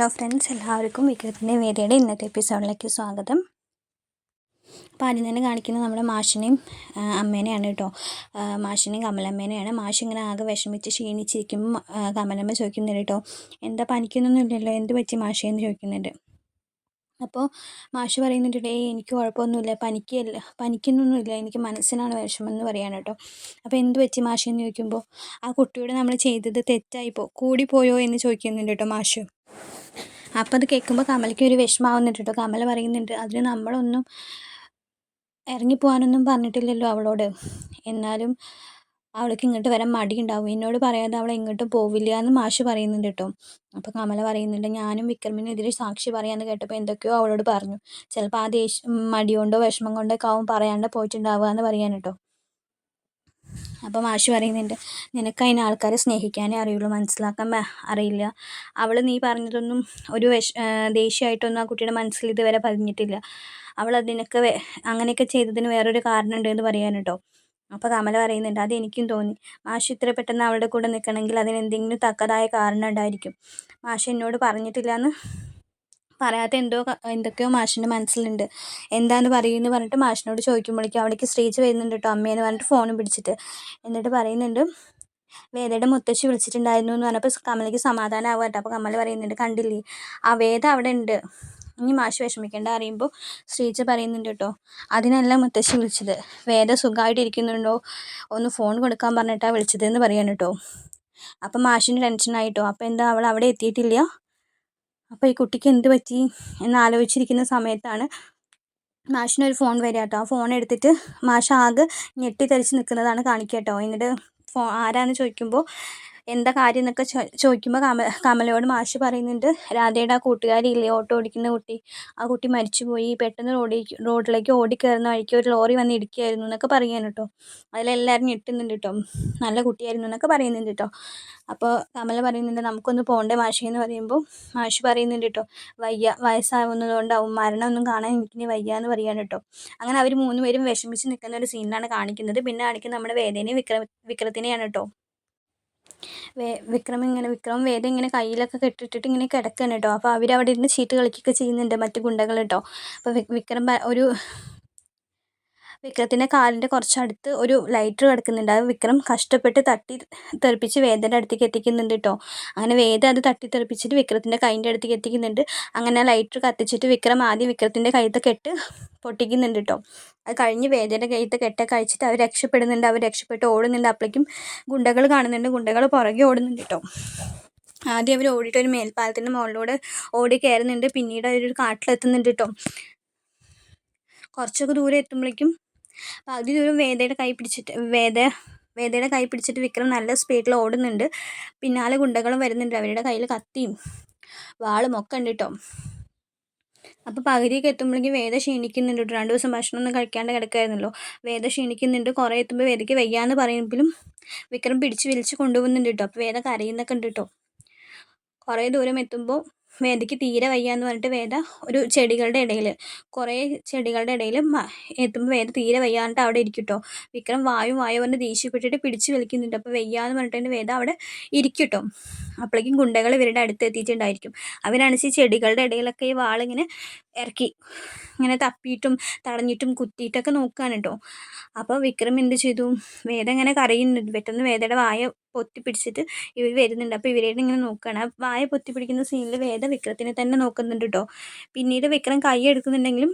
Hello friends എല്ലാവർക്കും വിക്രത്തിന്റെ വേദിയുടെ ഇന്നത്തെ എപ്പിസോഡിലേക്ക് സ്വാഗതം. അപ്പോൾ ആദ്യം തന്നെ കാണിക്കുന്നത് നമ്മുടെ മാഷിനെയും അമ്മേനെയാണ് കേട്ടോ. മാഷിനെയും കമലമ്മേനെയാണ്. മാഷ് ഇങ്ങനെ ആകെ വിഷമിച്ച് ക്ഷീണിച്ചിരിക്കുമ്പോൾ കമലമ്മ ചോദിക്കുന്നുണ്ട് കേട്ടോ എന്താ പനിക്കുന്നൊന്നും ഇല്ലല്ലോ? എന്ത് പറ്റി മാഷേ? എന്ന് ചോദിക്കുന്നുണ്ട്. അപ്പോൾ മാഷ് പറയുന്നുണ്ട് ഏയ് എനിക്ക് കുഴപ്പമൊന്നുമില്ല. പനിക്കല്ല പനിക്കുന്നൊന്നുമില്ല എനിക്ക് മനസ്സിനാണ് വിഷമം എന്ന് പറയാണ് കേട്ടോ. അപ്പോൾ എന്ത് പറ്റി മാഷ്? എന്ന് ചോദിക്കുമ്പോൾ ആ കുട്ടിയോട് നമ്മൾ ചെയ്തത് തെറ്റായിപ്പോൾ കൂടിപ്പോയോ? എന്ന് ചോദിക്കുന്നുണ്ട് കേട്ടോ മാഷ്. അപ്പം അത് കേൾക്കുമ്പോൾ കമലയ്ക്ക് ഒരു വിഷമാവുന്നുണ്ട് കേട്ടോ കമല പറയുന്നുണ്ട് അതിന് നമ്മളൊന്നും ഇറങ്ങിപ്പോകാനൊന്നും പറഞ്ഞിട്ടില്ലല്ലോ അവളോട്. എന്നാലും അവൾക്ക് ഇങ്ങോട്ട് വരാൻ മടിയുണ്ടാവും. എന്നോട് പറയാതെ അവൾ ഇങ്ങോട്ട് പോവില്ല എന്ന് മാഷ് പറയുന്നുണ്ട് കേട്ടോ അപ്പോൾ കമല പറയുന്നുണ്ട് ഞാനും വിക്രമിനെതിരെ സാക്ഷി പറയാമെന്ന് കേട്ടപ്പോൾ എന്തൊക്കെയോ അവളോട് പറഞ്ഞു. ചിലപ്പോൾ ആ ദേഷ്യം മടി കൊണ്ടോ വിഷമം കൊണ്ടോ ഒക്കെ ആവും പറയാണ്ട് പോയിട്ടുണ്ടാവുക എന്ന് പറയാൻ കേട്ടോ അപ്പോൾ മാഷ് പറയുന്നുണ്ട് നിനക്ക് അതിന് ആൾക്കാരെ സ്നേഹിക്കാനേ അറിയുള്ളൂ മനസ്സിലാക്കാൻ അറിയില്ല. അവൾ നീ പറഞ്ഞതൊന്നും ഒരു വിഷ ദേഷ്യമായിട്ടൊന്നും ആ കുട്ടിയുടെ മനസ്സിൽ ഇതുവരെ പതിഞ്ഞിട്ടില്ല. അവൾ അതിനൊക്കെ അങ്ങനെയൊക്കെ ചെയ്തതിന് വേറൊരു കാരണം ഉണ്ട് എന്ന് പറയാൻ കേട്ടോ. അപ്പോൾ കമല പറയുന്നുണ്ട് അത് എനിക്കും തോന്നി. മാഷ് ഇത്ര പെട്ടെന്ന് അവളുടെ കൂടെ നിൽക്കണമെങ്കിൽ അതിന് എന്തെങ്കിലും തക്കതായ കാരണം ഉണ്ടായിരിക്കും. മാഷ് എന്നോട് പറഞ്ഞിട്ടില്ല എന്ന് പറയാത്ത എന്തോ എന്തൊക്കെയോ മാഷിന്റെ മനസ്സിലുണ്ട്. എന്താന്ന് പറയുമെന്ന് പറഞ്ഞിട്ട് മാഷിനോട് ചോദിക്കുമ്പോഴേക്കും അവിടേക്ക് സ്റ്റേജ് വരുന്നുണ്ട് കേട്ടോ അമ്മയെന്ന് പറഞ്ഞിട്ട് ഫോണും പിടിച്ചിട്ട്. എന്നിട്ട് പറയുന്നുണ്ട് വേദയുടെ മുത്തശ്ശി വിളിച്ചിട്ടുണ്ടായിരുന്നു എന്ന് പറഞ്ഞപ്പോൾ കമലയ്ക്ക് സമാധാനമാവുക കേട്ടോ അപ്പോൾ കമൽ പറയുന്നുണ്ട് കണ്ടില്ലേ? ആ വേദ അവിടെ ഉണ്ട്. ഇനി മാഷ് വിഷമിക്കേണ്ട അറിയുമ്പോൾ ശ്രീജ പറയുന്നുണ്ട് കേട്ടോ അതിനല്ല മുത്തശ്ശി വിളിച്ചത്. വേദ സുഖമായിട്ട് ഇരിക്കുന്നുണ്ടോ? ഒന്ന് ഫോൺ കൊടുക്കാൻ പറഞ്ഞിട്ടാണ് വിളിച്ചതെന്ന് പറയാൻ കേട്ടോ അപ്പം മാഷിന് ടെൻഷനായിട്ടോ അപ്പോൾ എന്താ അവൾ അവിടെ എത്തിയിട്ടില്ല? അപ്പോൾ ഈ കുട്ടിക്ക് എന്ത് പറ്റി എന്ന് ആലോചിച്ചിരിക്കുന്ന സമയത്താണ് മാഷിനൊരു ഫോൺ വരിക കേട്ടോ. ആ ഫോൺ എടുത്തിട്ട് മാഷ് ആകെ ഞെട്ടിത്തെറിച്ച് നിൽക്കുന്നതാണ് കാണിക്കുക കേട്ടോ. എന്നിട്ട് ഫോ ആരാന്ന് ചോദിക്കുമ്പോൾ എന്താ കാര്യം എന്നൊക്കെ ചോദിക്കുമ്പോൾ കമ കമലയോട് മാഷ് പറയുന്നുണ്ട് രാധയുടെ ആ കൂട്ടുകാരിയില്ലേ ഓട്ടോ ഓടിക്കുന്ന കുട്ടി. ആ കുട്ടി മരിച്ചുപോയി പെട്ടെന്ന് റോഡിലേക്ക് റോഡിലേക്ക് ഓടിക്കയറുന്ന വഴിക്ക് ഒരു ലോറി വന്ന് ഇടിക്കുകയായിരുന്നു എന്നൊക്കെ പറയാൻ കേട്ടോ. അതിലെല്ലാവരും ഞെട്ടുന്നുണ്ട് കേട്ടോ. നല്ല കുട്ടിയായിരുന്നു എന്നൊക്കെ പറയുന്നുണ്ട് കേട്ടോ. അപ്പോൾ കമല പറയുന്നുണ്ട് നമുക്കൊന്ന് പോകണ്ടേ മാഷി എന്ന് പറയുമ്പോൾ മാഷ് പറയുന്നുണ്ട് കേട്ടോ. വയ്യ വയസ്സാവുന്നതുകൊണ്ടാവും. മരണമൊന്നും കാണാൻ എനിക്കിനി വയ്യ എന്ന് പറയാണ് കേട്ടോ. അങ്ങനെ അവർ മൂന്നുപേരും വിഷമിച്ച് നിൽക്കുന്ന ഒരു സീനിലാണ് കാണിക്കുന്നത്. പിന്നെ കാണിക്കുന്നത് നമ്മുടെ വേദനയും വിക്രം വിക്രത്തിനെയാണ് കേട്ടോ. വേ വിക്രം ഇങ്ങനെ വിക്രം വേദ ഇങ്ങനെ കയ്യിലൊക്കെ കെട്ടിട്ടിട്ട് ഇങ്ങനെ കിടക്കുകയാണ് കേട്ടോ. അപ്പോൾ അവർ അവിടെ ഇരുന്ന് ചീട്ട് കളിക്കുകയൊക്കെ ചെയ്യുന്നുണ്ട് മറ്റു ഗുണ്ടകൾ കേട്ടോ. അപ്പോൾ വിക്രം ഒരു വിക്രത്തിന്റെ കാലിന്റെ കുറച്ചടുത്ത് ഒരു ലൈറ്റർ കിടക്കുന്നുണ്ട്. അത് വിക്രം കഷ്ടപ്പെട്ട് തട്ടി തെറിപ്പിച്ച് വേദന്റെ അടുത്തേക്ക് എത്തിക്കുന്നുണ്ട് കേട്ടോ അങ്ങനെ വേദ അത് തട്ടി തെറിപ്പിച്ചിട്ട് വിക്രത്തിന്റെ കൈന്റെ അടുത്തേക്ക് എത്തിക്കുന്നുണ്ട്. അങ്ങനെ ലൈറ്റർ കത്തിച്ചിട്ട് വിക്രം ആദ്യം വിക്രത്തിന്റെ കയ്യത്തെ കെട്ട് പൊട്ടിക്കുന്നുണ്ട് കേട്ടോ അത് കഴിഞ്ഞ് വേദന്റെ കയ്യത്തെ കെട്ട കഴിച്ചിട്ട് അവർ രക്ഷപ്പെടുന്നുണ്ട്. അവർ രക്ഷപ്പെട്ട് ഓടുന്നുണ്ട്. അപ്പോഴേക്കും ഗുണ്ടകൾ കാണുന്നുണ്ട്. ഗുണ്ടകൾ പുറകെ ഓടുന്നുണ്ട് കേട്ടോ ആദ്യം അവർ ഓടിയിട്ട് ഒരു മേൽപ്പാലത്തിന്റെ മുകളിലൂടെ ഓടി കയറുന്നുണ്ട്. പിന്നീട് അവരൊരു കാട്ടിലെത്തുന്നുണ്ട് കേട്ടോ കുറച്ചൊക്കെ ദൂരെ എത്തുമ്പോഴേക്കും പകുതി ദൂരം വേദയുടെ കൈ പിടിച്ചിട്ട് വേദ വേദയുടെ കൈ പിടിച്ചിട്ട് വിക്രം നല്ല സ്പീഡിൽ ഓടുന്നുണ്ട്. പിന്നാലെ ഗുണ്ടകളും വരുന്നുണ്ട്. അവരുടെ കയ്യിൽ കത്തിയും വാളും ഒക്കെ ഉണ്ട് കേട്ടോ അപ്പോൾ പകുതിയൊക്കെ എത്തുമ്പോഴേക്കും വേദ ക്ഷീണിക്കുന്നുണ്ട് രണ്ട് ദിവസം ഭക്ഷണമൊന്നും കഴിക്കാണ്ട് കിടക്കായിരുന്നല്ലോ. വേദ ക്ഷീണിക്കുന്നുണ്ട്. കുറേ എത്തുമ്പോൾ വേദയ്ക്ക് വയ്യാന്ന് പറയുമ്പോഴും വിക്രം പിടിച്ച് വലിച്ച് കൊണ്ടുപോകുന്നുണ്ട് കേട്ടോ അപ്പോൾ വേദ കരയുന്നൊക്കെ ഉണ്ട് കേട്ടോ കുറേ ദൂരം എത്തുമ്പോൾ വേദയ്ക്ക് തീരെ വയ്യ എന്ന് പറഞ്ഞിട്ട് വേദ ഒരു ചെടികളുടെ ഇടയിൽ കുറേ ചെടികളുടെ ഇടയിൽ എത്തുമ്പോൾ വേദ തീരെ വയ്യാണ്ട് അവിടെ ഇരിക്കും കേട്ടോ വിക്രം വായു വായു പറഞ്ഞ് ദേഷ്യപ്പെട്ടിട്ട് പിടിച്ച് വലിക്കുന്നുണ്ട്. അപ്പോൾ വയ്യാന്ന് പറഞ്ഞിട്ട് വേദ അവിടെ ഇരിക്കും കേട്ടോ അപ്പോഴേക്കും ഗുണ്ടകൾ ഇവരുടെ അടുത്ത് എത്തിയിട്ടുണ്ടായിരിക്കും. അവരനുസരിച്ച് ചെടികളുടെ ഇടയിലൊക്കെ ഈ വാളിങ്ങനെ ഇറക്കി ഇങ്ങനെ തപ്പിയിട്ടും തടഞ്ഞിട്ടും കുത്തിയിട്ടൊക്കെ നോക്കുകയാണ് കേട്ടോ അപ്പോൾ വിക്രം എന്ത് ചെയ്തു? വേദ ഇങ്ങനെ കരയുന്നുണ്ട്. പെട്ടെന്ന് വേദയുടെ വായ പൊത്തി പിടിച്ചിട്ട് ഇവർ വരുന്നുണ്ട്. അപ്പോൾ ഇവരായിട്ട് ഇങ്ങനെ നോക്കുകയാണ് ആ വായ പൊത്തി പിടിക്കുന്ന സീനിൽ വേദ വിക്രത്തിനെ തന്നെ നോക്കുന്നുണ്ട് കേട്ടോ പിന്നീട് വിക്രം കൈ എടുക്കുന്നുണ്ടെങ്കിലും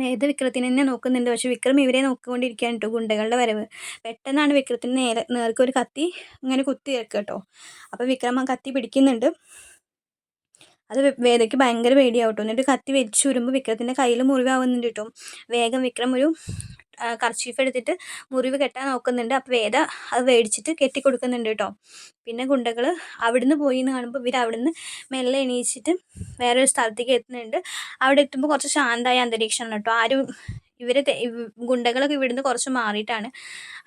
വേദ വിക്രത്തിനെ തന്നെ നോക്കുന്നുണ്ട്? പക്ഷെ വിക്രം ഇവരെ നോക്കിക്കൊണ്ടിരിക്കുകയാണ് കേട്ടോ ഗുണ്ടകളുടെ വരവ്. പെട്ടെന്നാണ് വിക്രത്തിന് നേരെ നേർക്ക് ഒരു കത്തി ഇങ്ങനെ കുത്തി വെക്കുക കേട്ടോ അപ്പോൾ വിക്രം ആ കത്തി പിടിക്കുന്നുണ്ട്. അത് വേദയ്ക്ക് ഭയങ്കര പേടിയാവട്ടോ എന്നിട്ട് കത്തി വലിച്ചു വരുമ്പോൾ വിക്രത്തിന്റെ കയ്യിൽ മുറിവാവുന്നുണ്ട് കേട്ടോ വേഗം വിക്രം ഒരു കർച്ചീഫ് എടുത്തിട്ട് മുറിവ് കെട്ടാൻ നോക്കുന്നുണ്ട്. അപ്പോൾ വേദ അത് മേടിച്ചിട്ട് കെട്ടി കൊടുക്കുന്നുണ്ട് കേട്ടോ. പിന്നെ ഗുണ്ടകൾ അവിടുന്ന് പോയി എന്ന് കാണുമ്പോൾ ഇവർ അവിടുന്ന് മെല്ലെ എണീച്ചിട്ട് വേറൊരു സ്ഥലത്തേക്ക് എത്തുന്നുണ്ട്. അവിടെ എത്തുമ്പോൾ കുറച്ച് ശാന്തമായ അന്തരീക്ഷമാണ് കേട്ടോ. ആരും ഇവർ ഗുണ്ടകളൊക്കെ ഇവിടുന്ന് കുറച്ച് മാറിയിട്ടാണ്.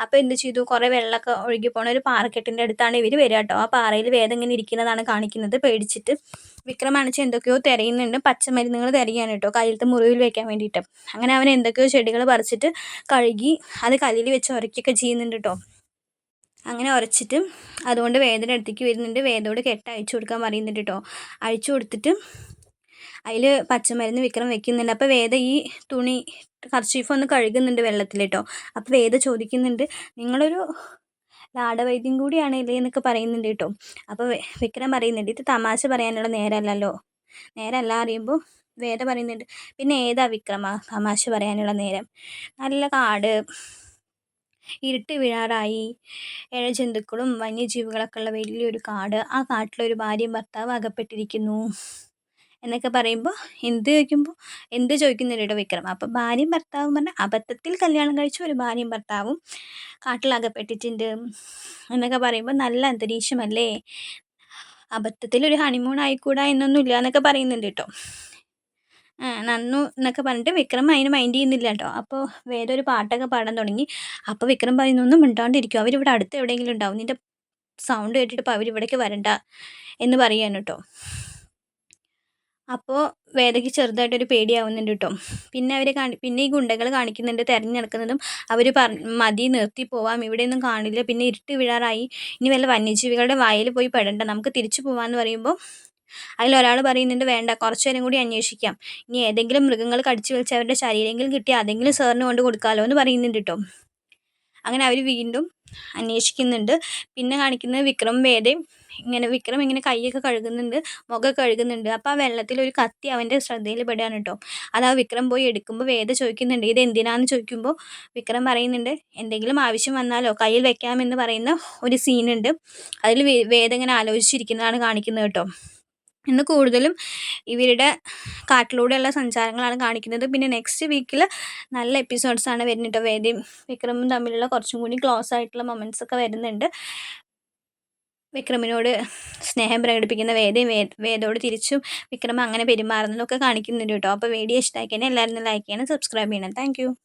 അപ്പോൾ എന്ത് ചെയ്തു? കുറേ വെള്ളമൊക്കെ ഒഴുകി പോണ ഒരു പാറക്കെട്ടിന്റെ അടുത്താണ് ഇവർ വരിക കേട്ടോ ആ പാറയിൽ വേദം ഇങ്ങനെ ഇരിക്കുന്നതാണ് കാണിക്കുന്നത്. പേടിച്ചിട്ട് വിക്രമാണിച്ച് എന്തൊക്കെയോ തിരയുന്നുണ്ട്. പച്ചമരുന്നുകൾ തിരയാണ് കേട്ടോ കയ്യിലത്തെ മുറിവിൽ വെക്കാൻ വേണ്ടിയിട്ട്. അങ്ങനെ അവൻ എന്തൊക്കെയോ ചെടികൾ പറിച്ചിട്ട് കഴുകി അത് കല്ലിൽ വെച്ച് ഉരയ്ക്കൊക്കെ ചെയ്യുന്നുണ്ട് കേട്ടോ അങ്ങനെ ഉരച്ചിട്ട് അതുകൊണ്ട് വേദന അടുത്തേക്ക് വരുന്നുണ്ട്. വേദയോട് കെട്ട് അഴിച്ചു കൊടുക്കാൻ പറയുന്നുണ്ട് കേട്ടോ അഴിച്ചു കൊടുത്തിട്ട് അതിൽ പച്ചമരുന്ന് വിക്രം വെക്കുന്നുണ്ട്. അപ്പോൾ വേദ ഈ തുണി കർച്ചീഫ് ഒന്ന് കഴുകുന്നുണ്ട് വെള്ളത്തിൽ കേട്ടോ അപ്പോൾ വേദ ചോദിക്കുന്നുണ്ട് നിങ്ങളൊരു ലാടവൈദ്യം കൂടിയാണ് ഇല്ലേ എന്നൊക്കെ പറയുന്നുണ്ട് കേട്ടോ. അപ്പോൾ വിക്രം പറയുന്നുണ്ട് ഇത് തമാശ പറയാനുള്ള നേരമല്ലല്ലോ നേരമല്ല അറിയുമ്പോൾ വേദ പറയുന്നുണ്ട് പിന്നെ ഏതാ വിക്രമ തമാശ പറയാനുള്ള നേരം? നല്ല കാട് ഇരുട്ട് വീഴാറായി ഇഴജന്തുക്കളും വന്യജീവികളൊക്കെ ഉള്ള വലിയൊരു കാട്. ആ കാട്ടിലൊരു ഭാര്യയും ഭർത്താവ് അകപ്പെട്ടിരിക്കുന്നു. എന്നൊക്കെ പറയുമ്പോൾ എന്ത് ചോദിക്കുമ്പോൾ എന്ത് ചോദിക്കുന്നില്ല കേട്ടോ വിക്രം. അപ്പോൾ ഭാര്യയും ഭർത്താവും പറഞ്ഞാൽ അബദ്ധത്തിൽ കല്യാണം കഴിച്ച ഒരു ഭാര്യയും ഭർത്താവും കാട്ടിലകപ്പെട്ടിട്ടുണ്ട് എന്നൊക്കെ പറയുമ്പോൾ നല്ല അന്തരീക്ഷമല്ലേ? അബദ്ധത്തിൽ ഒരു ഹണിമൂൺ ആയിക്കൂടാ എന്നൊന്നും ഇല്ല എന്നൊക്കെ പറയുന്നുണ്ട് കേട്ടോ. നന്നു എന്നൊക്കെ പറഞ്ഞിട്ട് വിക്രം അതിന് മൈൻഡ് ചെയ്യുന്നില്ല കേട്ടോ. അപ്പോൾ വേറെ ഒരു പാട്ടൊക്കെ പാടാൻ തുടങ്ങി. അപ്പോൾ വിക്രം പറയുന്നൊന്നും മിണ്ടാണ്ടിരിക്കും. അവരിവിടെ അടുത്ത് എവിടെയെങ്കിലും ഉണ്ടാവും. നിന്റെ സൗണ്ട് കേട്ടിട്ട് അവരിവിടേക്ക് വരണ്ട എന്ന് പറയാൻ കേട്ടോ. അപ്പോൾ വേദയ്ക്ക് ചെറുതായിട്ടൊരു പേടിയാവുന്നുണ്ട് കേട്ടോ പിന്നെ അവർ കാണി പിന്നെ ഈ ഗുണ്ടകൾ കാണിക്കുന്നുണ്ട് തിരഞ്ഞു നടക്കുന്നതും അവർ പറ മതി നിർത്തി പോവാം ഇവിടെയൊന്നും കാണില്ല പിന്നെ ഇരുട്ട് വീഴാറായി. ഇനി വല്ല വന്യജീവികളുടെ വായിൽ പോയി പെടണ്ട നമുക്ക് തിരിച്ചു പോവാമെന്ന് പറയുമ്പോൾ അതിലൊരാൾ പറയുന്നുണ്ട് വേണ്ട കുറച്ചു നേരം കൂടി അന്വേഷിക്കാം. ഇനി ഏതെങ്കിലും മൃഗങ്ങൾ കടിച്ചു വലിച്ച് അവരുടെ ശരീരമെങ്കിലും കിട്ടി അതെങ്കിലും സാറിന് കൊണ്ട് കൊടുക്കാമല്ലോ എന്ന് പറയുന്നുണ്ട് കേട്ടോ അങ്ങനെ അവർ വീണ്ടും അന്വേഷിക്കുന്നുണ്ട്. പിന്നെ കാണിക്കുന്നത് വിക്രം വേദയും ഇങ്ങനെ വിക്രം ഇങ്ങനെ കൈയൊക്കെ കഴുകുന്നുണ്ട് മുഖം കഴുകുന്നുണ്ട്. അപ്പോൾ ആ വെള്ളത്തിൽ ഒരു കത്തി അവന്റെ ശ്രദ്ധയിൽ പെടുകയാണ് കേട്ടോ. അത് ആ വിക്രം പോയി എടുക്കുമ്പോൾ വേദ ചോദിക്കുന്നുണ്ട് ഇത് എന്തിനാന്ന്? ചോദിക്കുമ്പോൾ വിക്രം പറയുന്നുണ്ട് എന്തെങ്കിലും ആവശ്യം വന്നാലോ? കയ്യിൽ വെക്കാമെന്ന് പറയുന്ന ഒരു സീനുണ്ട് അതിൽ വേദ ഇങ്ങനെ ആലോചിച്ചിരിക്കുന്നതാണ് കാണിക്കുന്നത് കേട്ടോ. ഇന്ന് കൂടുതലും ഇവരുടെ കാട്ടിലൂടെയുള്ള സഞ്ചാരങ്ങളാണ് കാണിക്കുന്നത്. പിന്നെ നെക്സ്റ്റ് വീക്കിൽ നല്ല എപ്പിസോഡ്സാണ് വരുന്നത്. വേദിയും വിക്രമും തമ്മിലുള്ള കുറച്ചും കൂടി ക്ലോസ് ആയിട്ടുള്ള മൊമെന്റ്സ് ഒക്കെ വരുന്നുണ്ട്. വിക്രമിനോട് സ്നേഹം പ്രകടിപ്പിക്കുന്ന വേദയും വേദയോട് തിരിച്ചും വിക്രം അങ്ങനെ പെരുമാറുന്നതൊക്കെ കാണിക്കുന്നുണ്ട് കേട്ടോ. അപ്പോൾ വീഡിയോ ഇഷ്ടമാക്കിയാൽ എല്ലാവരും ലൈക്ക് ചെയ്യണം സബ്സ്ക്രൈബ് ചെയ്യണം താങ്ക്